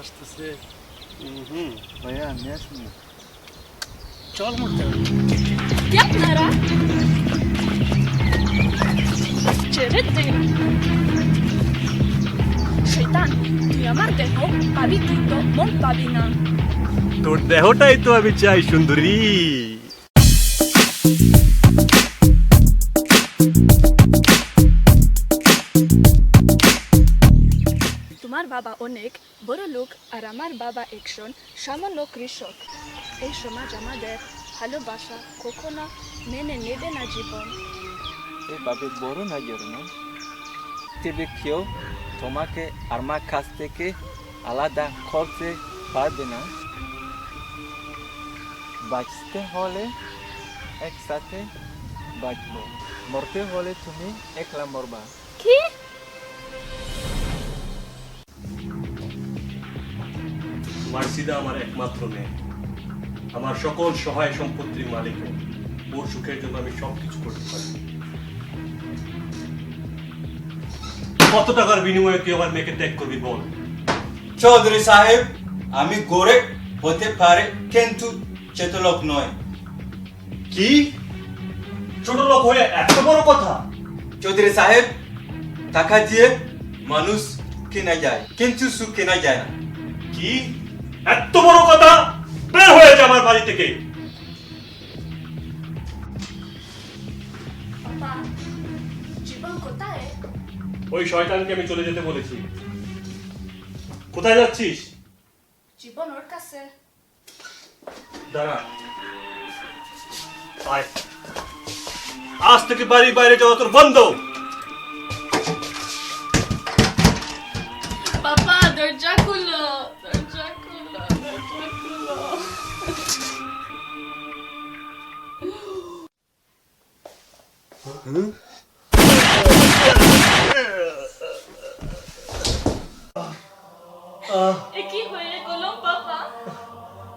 আসতেছে। হুম ভাইয়া নিয়ে আসুন। চল মরতে আপনারা? ছেড়ে দিন শৈতান তুই আমার দেহ পাবি কিন্তু মন পাবি না? তোর দেহটাই তো আমি চাই সুন্দরী। লোক আর আমার বাবা একজন সামান্য কৃষক। এই সমাজ আমাদের ভালোবাসা কখনো মেনে নেবে না জীবন। এভাবে বড় না না। তবে কেউ তোমাকে আর আমার কাছ থেকে আলাদা করতে পারবে না। বাঁচতে হলে একসাথে বাঁচবো। মরতে হলে তুমি একলা মরবা। কি? মার্সিদা আমার একমাত্র মেয়ে। আমার সকল সহায় সম্পত্তির মালিক ওর সুখের জন্য আমি সবকিছু করতে পারি। কত টাকার বিনিময়ে তুই আমার মেয়েকে ত্যাগ করবি বল? চৌধুরী সাহেব আমি গরিব হতে পারে কিন্তু চেতলক নয়। কি? ছোট লোক হয়ে এত বড় কথা? চৌধুরী সাহেব টাকা দিয়ে মানুষ কেনা যায় কিন্তু সুখ কেনা যায় না। কি? এত বড় কথা? বের হয়ে যা আমার বাড়ি থেকে। ওই শয়তানকে আমি চলে যেতে বলেছি। কোথায় যাচ্ছিস? জীবন ওর কাছে। দাঁড়া। আয়। আজ থেকে বাড়ির বাইরে যাওয়া তোর বন্ধ। বাবা দরজা খুলো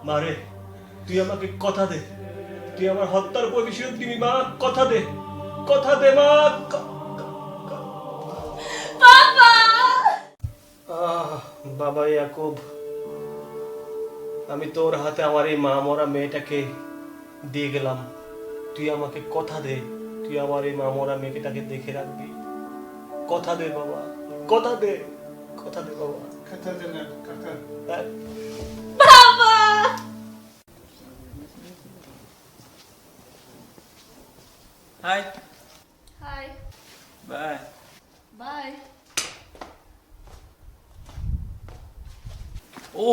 মারে তুই আমাকে কথা দে। তুই আমার হত্যার প্রতিশোধ দিবি মা কথা দে। কথা দে মা আহ, বাবা ইয়াকুব আমি তোর হাতে আমার এই মা মরা মেয়েটাকে দিয়ে গেলাম। তুই আমাকে কথা দে। তুই আমার এই মা মরা মেয়েটাকে দেখে রাখবি। কথা দে বাবা কথা দে কথা দে বাবা। হ্যাঁ? বাবা! হাই। হাই। বাই। বাই। ও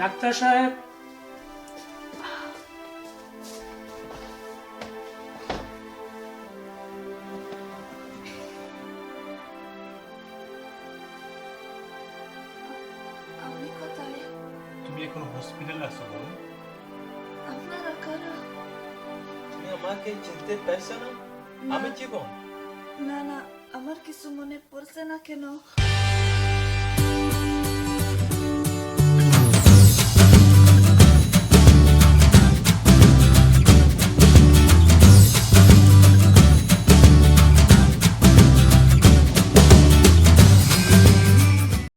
ডাক্তার সাহেব। আমি কোথায়? তুমি এখন হসপিটালে আছো বলো আপনারা কারা? তুমি আমাকে চিনতে পারছ না। আমি জীবন। না না আমার কিছু মনে পড়ছে না কেন?